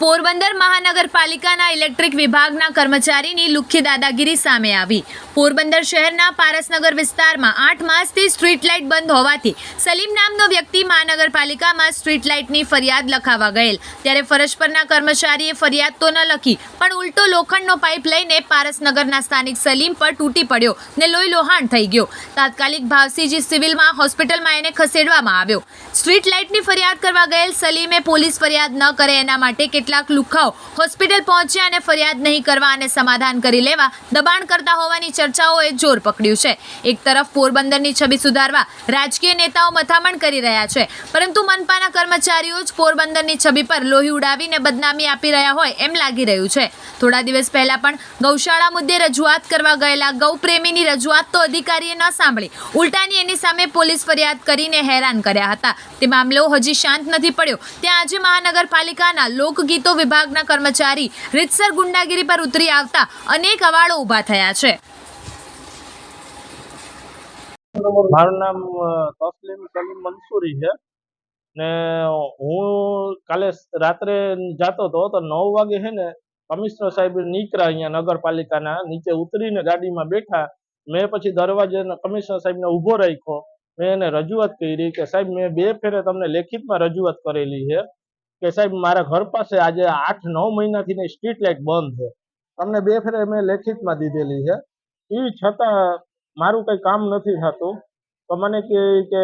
પોરબંદર મહાનગરપાલિકાના ઇલેક્ટ્રિક વિભાગના કર્મચારીની લુખ્ખી દાદાગીરી સામે આવી. પોરબંદર શહેરના પારસનગર વિસ્તારમાં આઠ માસથી સ્ટ્રીટ લાઇટ બંધ હોવાથી સલીમ નામનો વ્યક્તિ મહાનગરપાલિકામાં સ્ટ્રીટ લાઇટની ફરિયાદ લખાવા ગયેલ. ત્યારે ફરજ પરના કર્મચારીએ ફરિયાદ તો ન લખી, પણ ઉલટો લોખંડનો પાઇપ લઈને પારસનગરના સ્થાનિક સલીમ પર તૂટી પડ્યો ને લોહી લોહાણ થઈ ગયો. તાત્કાલિક ભાવસીજી સિવિલમાં હોસ્પિટલમાં એને ખસેડવામાં આવ્યો. સ્ટ્રીટ લાઇટની ફરિયાદ કરવા ગયેલ સલીમે પોલીસ ફરિયાદ ન કરે એના માટે કેટલાક લુખાઓ હોસ્પિટલ પહોંચ્યા અને ફરિયાદ નહીં કરવા અને સમાધાન કરી લેવા દબાણ કરતા હોવાની ચર્ચાઓએ જોર પકડ્યું છે. એક તરફ પોરબંદરની છબી સુધારવા રાજકીય નેતાઓ મથામણ કરી રહ્યા છે, પરંતુ મનપાના કર્મચારીઓ જ પોરબંદરની છબી પર લોહી ઉડાવીને બદનામી આપી રહ્યા હોય એમ લાગી રહ્યું છે. થોડા દિવસ પહેલા પણ ગૌશાળા મુદ્દે રજૂઆત કરવા ગયેલા ગૌપ્રેમીની રજૂઆત તો અધિકારીએ ન સાંભળી. ઉલટાની એની સામે પોલીસ ફરિયાદ કરીને હેરાન કર્યા હતા. તે મામલો હજી શાંત નથી પડ્યો. ત્યાં આજે મહાનગરપાલિકાના લોકગીતો વિભાગના કર્મચારી રીતસર ગુંડાગીરી પર ઉતરી આવતા અનેક અવાળો ઊભા થયા છે. મારું નામ તસલીમ સલીમ મંસૂરી છે. ને હું કાલે રાત્રે જાતો હતો તો નવ વાગે છે ને, કમિશનર સાહેબ નીકળ્યા અહીંયા નગરપાલિકાના, નીચે ઉતરીને ગાડીમાં બેઠા. મેં પછી દરવાજે કમિશનર સાહેબને ઊભો રાખ્યો. મેં એને રજૂઆત કરી કે, સાહેબ, મેં બે ફેરે તમને લેખિતમાં રજૂઆત કરેલી છે કે, સાહેબ, મારા ઘર પાસે આજે આઠ, નવ મહિનાથી ને સ્ટ્રીટ લાઇટ બંધ છે. તમને બે ફેરે મેં લેખિતમાં દીધેલી છે. એ છતાં મારું કંઈ કામ નથી થતું. તો મને કહે કે,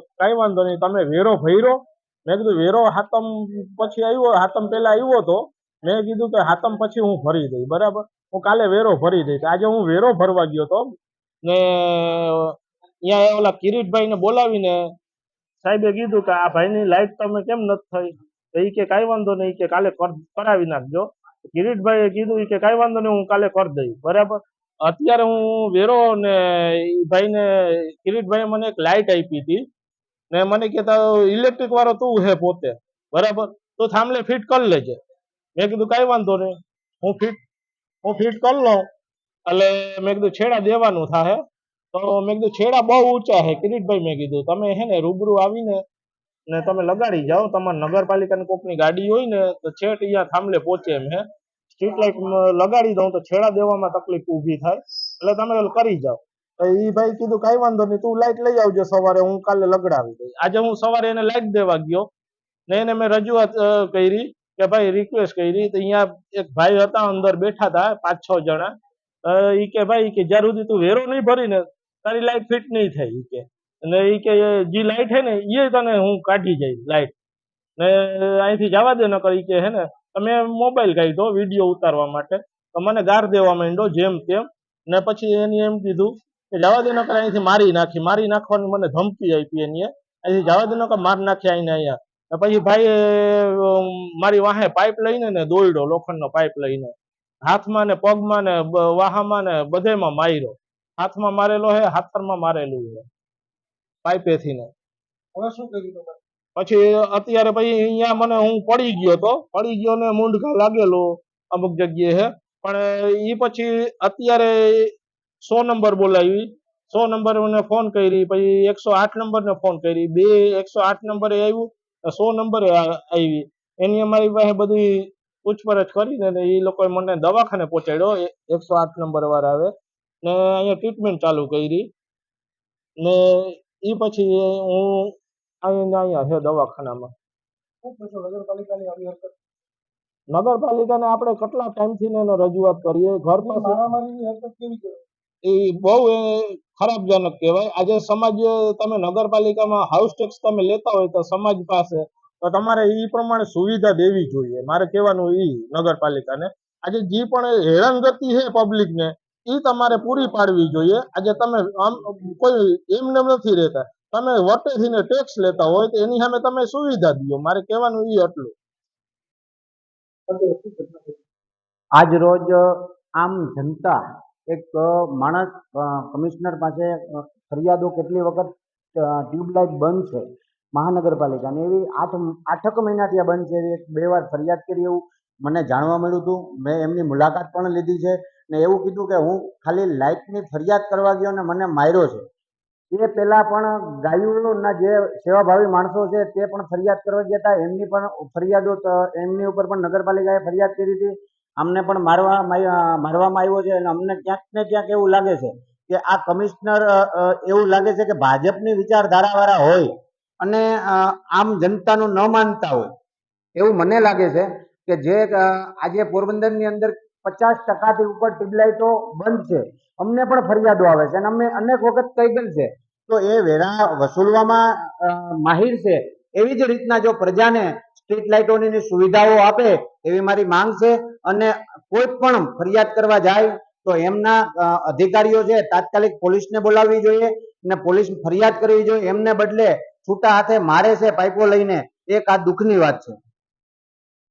કાંઈ વાંધો નહીં, તમે વેરો ભર્યો. મેં કીધું, વેરો હાતમ પછી આવ્યો, હાતમ પહેલાં આવ્યો હતો મેં કીધું કે, હાતમ પછી હું ભરી દઈ બરાબર? હું કાલે વેરો ભરી દઈશ. આજે હું વેરો ભરવા ગયો હતો ને, અહીંયા ઓલા કિરીટભાઈને બોલાવીને સાહેબે કીધું કે, આ ભાઈની લાઈટ તમે કેમ નથી થઈ? તો એ કે, કાંઈ વાંધો નહીં કે કાલે કર- કરાવી નાખજો. કિરીટભાઈએ કીધું કે કાંઈ વાંધો નહીં, હું કાલે કરી દઈશ. બરાબર? અત્યારે હું વેરો ને ભાઈને, કિરીટભાઈએ મને એક લાઇટ આપી હતી. ને મને કહેતા, ઇલેક્ટ્રિક વાળો તું હે પોતે. બરાબર? તો થાંભલે ફિટ કરી લેજે. મેં કીધું, કાંઈ વાંધો નહીં. હું ફિટ હું ફિટ કરી લઉં. એટલે મેં કીધું, છેડા દેવાનું થાય તો મેં કીધું, છેડા બહુ ઊંચા છે કિરીટભાઈ મેં કીધું, તમે હે ને રૂબરૂ આવીને ને તમે લગાડી જાઓ. તમારે નગરપાલિકાની કોકની ગાડી હોય ને, તો છેટ અહીંયા થાંભલે પહોંચે એમ હે. સ્ટ્રીટ લાઇટ લગાડી દઉં તો છેડા દેવામાં તકલીફ ઊભી થાય. એટલે તમે કરી જાઓ. એ ભાઈ કીધું કાંઈ વાંધો નહીં, તું લાઇટ લઈ આવજો સવારે, હું કાલે લગડાવી દઈ આજે હું સવારે એને લાઇટ દેવા ગયો. ને એને મેં રજૂઆત કરી કે ભાઈ રિક્વેસ્ટ કરી. તો અહીંયા એક ભાઈ હતા, અંદર બેઠા હતા પાંચ છ જણા એ કે ભાઈ કે જ્યાં સુધી તું વેરો નહીં ભરીને તારી લાઇટ ફિટ નહીં થાય, ઈ કે. અને એ કે જે લાઇટ હે ને એ તને હું કાઢી જઈશ લાઇટ ને અહીંથી જવા દે, નકર ઈ કે હે ને તમે મોબાઈલ કાઢ્યો વીડિયો ઉતારવા માટે. તો મને ગાર દેવા માંડ્યો જેમ તેમ. ને પછી એની એમ કીધું કે, જવા દે નકર અહીંથી મારી નાખી. મારી નાખવાની મને ધમકી આપી એની અહીંથી જવા દે નકર માર નાખી આઈને અહીંયા. પછી ભાઈ મારી વાહે પાઇપ લઈને ને દોડ્યો લોખંડનો પાઇપ લઈને. હાથમાં ને પગમાં ને વાહામાં ને બધેમાં માર્યો. હાથમાં મારેલો હે, હાથરમાં મારેલું છે પાઇપેથી ને. હવે શું કર્યું પછી અત્યારે પછી અહીંયા મને હું પડી ગયો તો, પડી ગયો ને મૂંઢકા લાગેલો અમુક જગ્યાએ પણ એ પછી અત્યારે સો નંબર બોલાવી. સો નંબર મને ફોન કરી, પછી એકસો આઠ નંબર ને ફોન કરી. બે એકસો આઠ નંબરે આવ્યું સો નંબરે આવી. એની અમારી પાસે બધી પૂછપરછ કરીને એ લોકોએ મને દવાખાને પહોંચાડ્યો. એકસો આઠ નંબર વાળા આવે. ને અહીંયા ટ્રીટમેન્ટ ચાલુ કરી. ને એ પછી હું અહીંયા અહીંયા છે દવાખાનામાં. નગરપાલિકાની આપણે કેટલા ટાઈમથી થી એને રજૂઆત કરીએ? ઘર પાસે એ બહુ ખરાબજનક કહેવાય. આજે સમાજ તમે નગરપાલિકામાં હાઉસ ટેક્સ તમે લેતા હોય તો સમાજ પાસે તો તમારે એ પ્રમાણે સુવિધા દેવી જોઈએ. મારે કહેવાનું એ નગરપાલિકાને. આજે જે પણ હેરાનગતિ છે પબ્લિકને એ તમારે પૂરી પાડવી જોઈએ. આજે તમે આમ કોઈ એમને નથી રહેતા. તમે વટેથી ને ટેક્સ લેતા હોય તો એની સામે તમે સુવિધા દો. મારે કહેવાનું ઈ એટલું? આજ રોજ, આમ જનતા એક માણસ કમિશનર પાસે ફરિયાદો કેટલી વખત ટ્યુબલાઇટ બંધ છે મહાનગરપાલિકાની. એવી આઠ, આઠક મહિનાથી આ બંધ છે. એવી એક બે વાર ફરિયાદ કરી એવું મને જાણવા મળ્યું હતું. મેં એમની મુલાકાત પણ લીધી છે ને એવું કીધું કે હું ખાલી લાઇટની ફરિયાદ કરવા ગયો ને મને માર્યો છે. એ પહેલા પણ ગાયોના જે સેવાભાવી માણસો છે તે પણ ફરિયાદ કરવા ગયા હતા. એમની પણ ફરિયાદો એમની ઉપર પણ નગરપાલિકાએ ફરિયાદ કરી હતી. અમને પણ મારવામાં મારવામાં આવ્યો છે અને અમને ક્યાંક ને ક્યાંક એવું લાગે છે કે આ કમિશનર એવું લાગે છે કે ભાજપની વિચારધારાવાળા હોય અને આમ જનતાનું ન માનતા હોય. એવું મને લાગે છે કે જે આજે પોરબંદરની અંદર પચાસ ટકાથી ઉપર ટ્યુબલાઇટો બંધ છે. અમને પણ ફરિયાદો આવે છે અને અમે અનેક વખત કહી છે તો એ વેરા વસૂલવામાં માહિર છે. એવી જ રીતના જો પ્રજાને સ્ટ્રીટ લાઇટોની સુવિધાઓ આપે, એવી મારી માંગ છે. અને કોઈ પણ ફરિયાદ કરવા જાય, તો એમના અધિકારીઓ છે, તાત્કાલિક પોલીસને બોલાવવી જોઈએ ને પોલીસ ફરિયાદ કરવી જોઈએ. એમને બદલે છૂટા હાથે મારે છે પાઇપો લઈને, એક આ દુઃખની વાત છે.